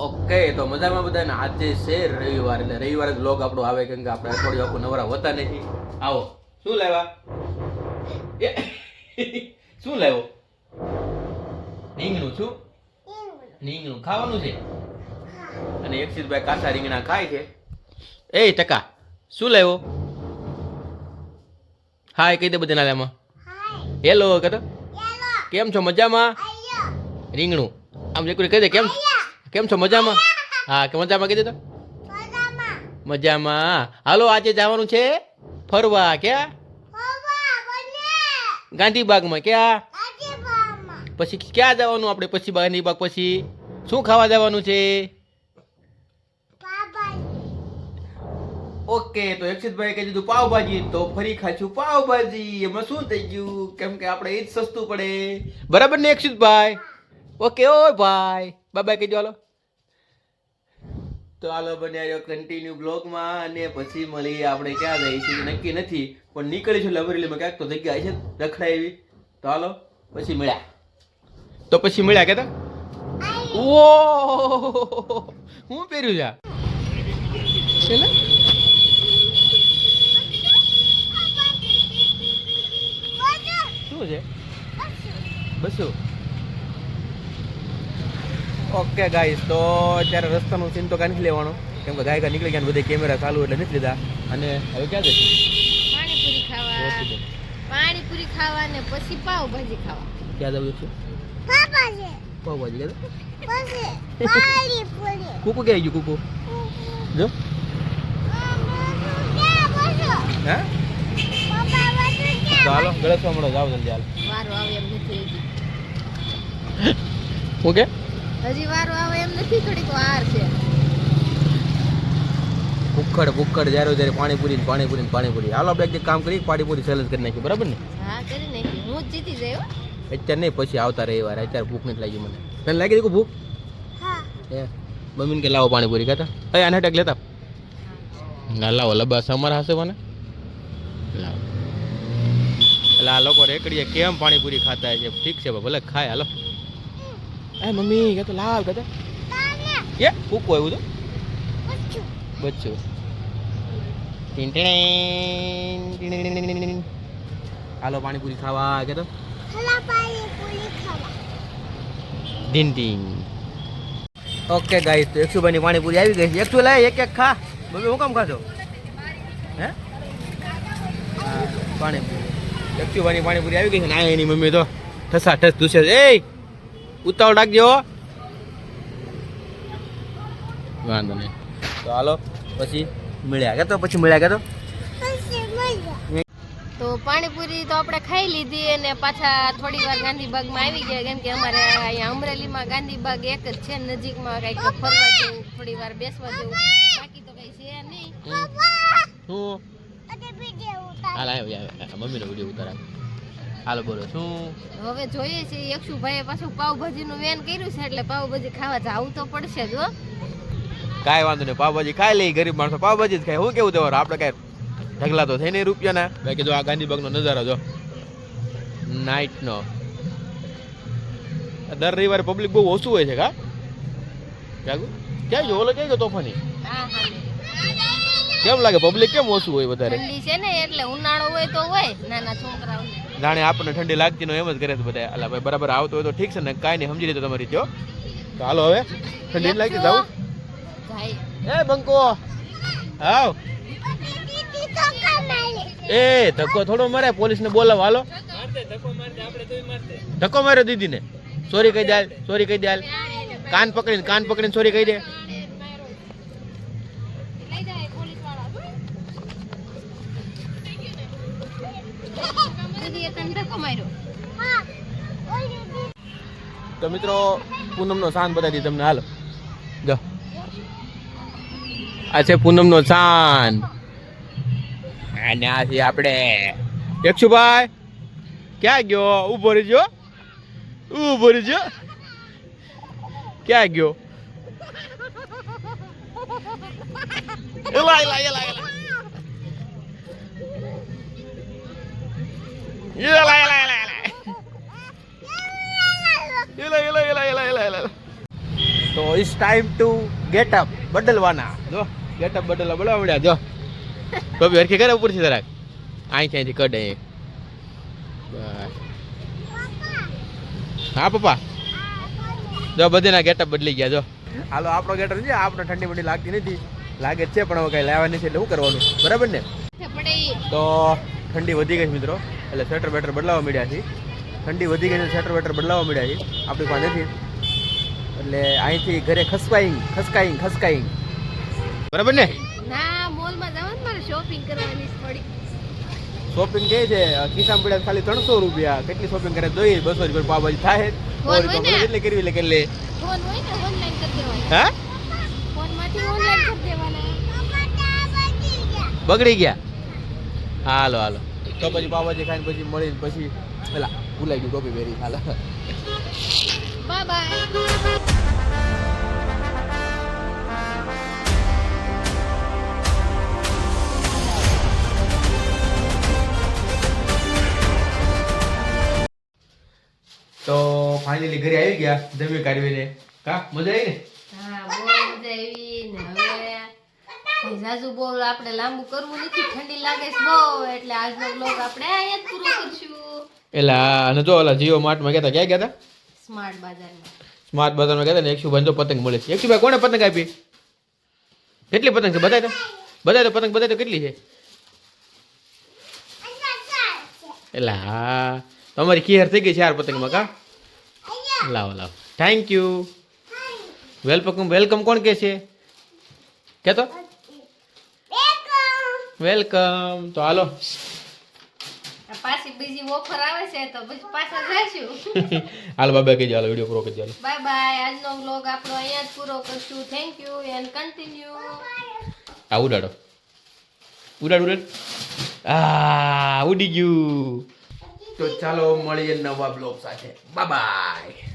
Okay તો મજામાં બધાને? આજે છે રવિવાર એટલે રવિવારે જ લોગ આપણો આવે કેમ કે આપણે અઠવાડિયું આખું નવરા હોતા નથી. આવો. શું લાવ્યા? શું લાવ્યો? રીંગણું શું? રીંગણું. ખાવાનું છે? અને એકસીતભાઈ કાચા રીંગણા ખાય છે. એ ટકા. શું લાવ્યો? હાય કહી દે બધાના નાલામાં હેલો કતો કેમ છો? મજામાં? રીંગણું. આમ જે કોઈ કહી દે કેમ? કેમ છો? મજામાં? હા, કે મજામાં કીધું તો? મજામાં. હાલો, આજે જવાનું છે ફરવા. ક્યાં? ગાંધીબાગમાં. ક્યાં? પછી ક્યાં જવાનું આપણે? પછી ગાંધીબાગ પછી શું ખાવા જવાનું છે? ઓકે, તો અક્ષિતભાઈ કહી દીધું પાવભાજી. તો ફરી ખાશું પાવભાજી. એમાં શું થઈ ગયું? કેમ કે આપણે એ જ સસ્તું પડે. બરાબર ને અક્ષિતભાઈ ઓકે ઓ ભાઈ. બાય બાય, કહી દો હાલો. તો હાલો બન્યા કન્ટિન્યુ બ્લોગમાં અને પછી મળીએ આપણે ક્યાં જઈએ છીએ નક્કી નથી પણ નીકળીશું લવરેલીમાં ક્યાંક તો જગ્યા છે રખડા એવી. તો હાલો પછી મળ્યા. તો પછી મળ્યા કે ઓ હું પહેર્યું છે આ? શું છે? બસો? ઓકે ગાઈસ તો અત્યારે રસ્તાનું સીન તો કાંઈ નથી લેવાનો. કેમ કે ગાયકા નીકળી ગયા ને બધે કેમેરા ચાલુ એટલે નથી લીધા. અને હવે ક્યાં જશે? પાણીપુરી ખાવા. પાણીપુરી ખાવા ને પછી પાવભાજી ખાવા. ક્યાં જવું છે? પાવભાજી ક્યાં કુકુ ક્યાં ગયું કુકુ? જો. હા? ચાલો ગળે ગળસવા જાવ જલ્દી હાલ. વારો આવે એમ નથી હજી. હું હજી વારો આવે એમ નથી થોડીક વાર છે. ભૂખડ ભૂખડ જ્યારે જ્યારે પાણીપુરી પાણીપુરી પાણીપુરી. હાલો આપણે એક કામ કરી પાણીપુરી સેલેસ કરી નાખી બરાબર ને? હા કરી નાખી હું જ જીતી જાય અત્યારે નહીં પછી આવતા રવિવારે. અત્યારે ભૂખ નથી લાગી મને. તને લાગી દીકું ભૂખ? એ મમ્મીને કે લાવો પાણીપુરી કહેતા એ આને ટક લેતા. ના લાવો લબાસ અમારા હશે મને લાવો. એટલે આ લોકો રેકડીએ કેમ પાણીપુરી ખાતા છે? ઠીક છે ભલે ખાય હાલો. એ મમ્મી કે તો લાવ કે એ કૂકો એવું તો? બચ્ચું. હાલો પાણીપુરી ખાવા કે તો ટીન ટીન. ઓકે ગાઈસ તો એકશુભાઈની પાણીપુરી આવી ગઈ છે. એકશુ લાય એક એક ખા. મમ્મી હું કામ ખાશો? હે? પાણીપુરી. એકશુભાઈની પાણીપુરી આવી ગઈ છે ના એની મમ્મી તો ઠસા ઠસ દુસે એ ઉતાવળ રાખજો વાંધો નહીં. તો હાલો પછી મળ્યા ગયા તો? પછી મળ્યા ગયા તો? તો પાણીપુરી તો આપણે ખાઈ લીધી અને પાછા થોડી વાર ગાંધીબાગમાં આવી ગયા. કેમ કે અમારે અહીંયા અમરેલીમાં ગાંધીબાગ એક જ છે. નજીકમાં કંઈક ફરવા જેવું થોડી વાર બેસવા જેવું. બાકી તો કંઈ છે નહીં. હું હાલ આવ્યો મમ્મીનો વીડિયો ઉતારા હાલો બોલો શું? હવે જોઈએ છે યક્ષુભાઈએ પાછું પાવભાજીનું વેન કર્યું છે એટલે પાવભાજી ખાવા જવું તો પડશે જ હો. કાંઈ વાંધો નહીં પાવભાજી ખાઈ લઈ ગરીબ માણસો પાવભાજી જ ખાય. હું કેવું દેવાનું આપણે કાંઈ ઢગલા તો થઈ નહીં રૂપિયાના? બાકી જો આ ગાંધીબાગનો નજારો જો. નાઇટનો દર રવિવારે પબ્લિક બહુ ઓછું હોય છે કા? જાગુ. ક્યાં ગયો? ઓલો ક્યાં ગયો તોફાની? હા હા કેમ લાગે? પબ્લિક કેમ ઓછું હોય વધારે? ઠંડી છે ને એટલે ઉનાળો હોય તો હોય નાના છોકરાઓને. જાણે આપણને ઠંડી લાગતી નો એમ જ કરે છે બધા. અલા ભાઈ બરાબર આવતો હોય તો ઠીક છે ને કાંઈ નહીં સમજી લીધું તમારી જો. તો હાલો હવે ઠંડી લાગી જાવ એ બંકો. આવ. એ ધક્કો થોડો મારે પોલીસ ને બોલાવ હાલો. ધક્કો માર્યો દીદી ને સોરી કહી દે સોરી કહી દે કાન પકડીને કાન પકડીને સોરી કહી દે લઈ જાય પોલીસ દીદીએ તને ધક્કો માર્યો તો મિત્રો, પૂનમનો સાંજ બતાવી તમને. હાલો. જો. આ છે પૂનમનો સાંજ. અને આ આપણે. એકશુભાઈ ક્યાં ગયો? ઊભો રહીજો. ઊભો રહીજો. ક્યાં ગયો? Έλα, έλα, έλα, έλα. Έλα, έλα, έλα, έλα. Έλα, έλα, έλα, έλα, έλα, έλα. તો it's time to get up બદલવાના. જો ગેટ અપ બદલવા બોલાવડ્યા જો. તો હરખી કરે ઉપરથી જરાક. અહીંથી અહીંથી કડે બસ. હા પપ્પા. જો બધીના ગેટઅપ બદલી ગયા જો. હાલો, આપણો ગેટર છે આપણે ઠંડી મંડી લાગતી નથી. લાગે છે, પણ હવે કઈ લેવાની છે એટલે શું કરવાનું? બરાબર ને? તો ઠંડી વધી ગઈ મિત્રો. એટલે સ્વેટર બેટર બદલાવા મળ્યા છે. ઠંડી વધી ગઈ છે સ્વેટર બેટર બદલાવા મળ્યા છે. આપણી પાસે નથી. એટલે અહીંથી ઘરે ખસકાઈ ખસકાઈ ખસકાઈ. બરાબર ને? ના મોલમાં જવાનું, મારે શોપિંગ કરવાની થોડી શોપિંગ કે છે ખિસ્સામાં પડ્યા ખાલી ત્રણસો રૂપિયા. કેટલી શોપિંગ કરે જોઈએ બસો રૂપિયા પાવભાજી થાય. કેટલી કરવી એટલે કેટલી ફોન હોય ને ઓનલાઈન કરી દેવાના. હા? ફોનમાંથી ઓનલાઈન કરી દેવાના. બગડી ગયા. હાલો હાલો. તો પછી પાવભાજી ખાઈને પછી મળી પછી પેલા ભૂલાઈ ગયું ટોપી પહેરી હાલો. બાય બાય ફાઇનલી ઘરે આવી ગયા જમી કાઢવીને. કા મજા આવી ને હા બહુ મજા આવી ને હવે કઈ બહુ આપણે લાંબુ કરવું નથી ઠંડી લાગે છે બહુ એટલે આજનો બ્લોગ આપણે અહીંયા જ પૂરો કરશું. એલા અને જો ઓલા જીઓ માર્ટમાં ગયા હતા ક્યાં ગયા હતા સ્માર્ટ બજારમાં. સ્માર્ટ બજારમાં ગયા હતા ને એકસો બંધો પતંગ મળે છે. એકસો ભાઈ કોને પતંગ આપી? કેટલી પતંગ છે? બધા તો. બતાય તો પતંગ બધા તો કેટલી છે? એટલે હા. તમારી ખીહર થઈ ગઈ ચાર પતંગમાં કા? લાવો લાવો. થેન્ક યુ વેલકમ વેલકમ કોણ કે છે? કે તો વેલકમ તો હાલો. પાછી બીજી ઓફર આવે છે તો પછી પાછા જઈશું હાલ બાબા કે ચાલો વીડિયો પૂરો કરી હાલો. બાય બાય આજનો વ્લોગ આપણો અહીંયા જ પૂરો કરશું. થેન્ક યુ એન્ડ કન્ટિન્યુ આ ઉડાડો. ઉડાડ ઉડાડ. આ ઉડી ગયું. તો ચાલો મળીએ નવા બ્લોગ સાથે. Bye bye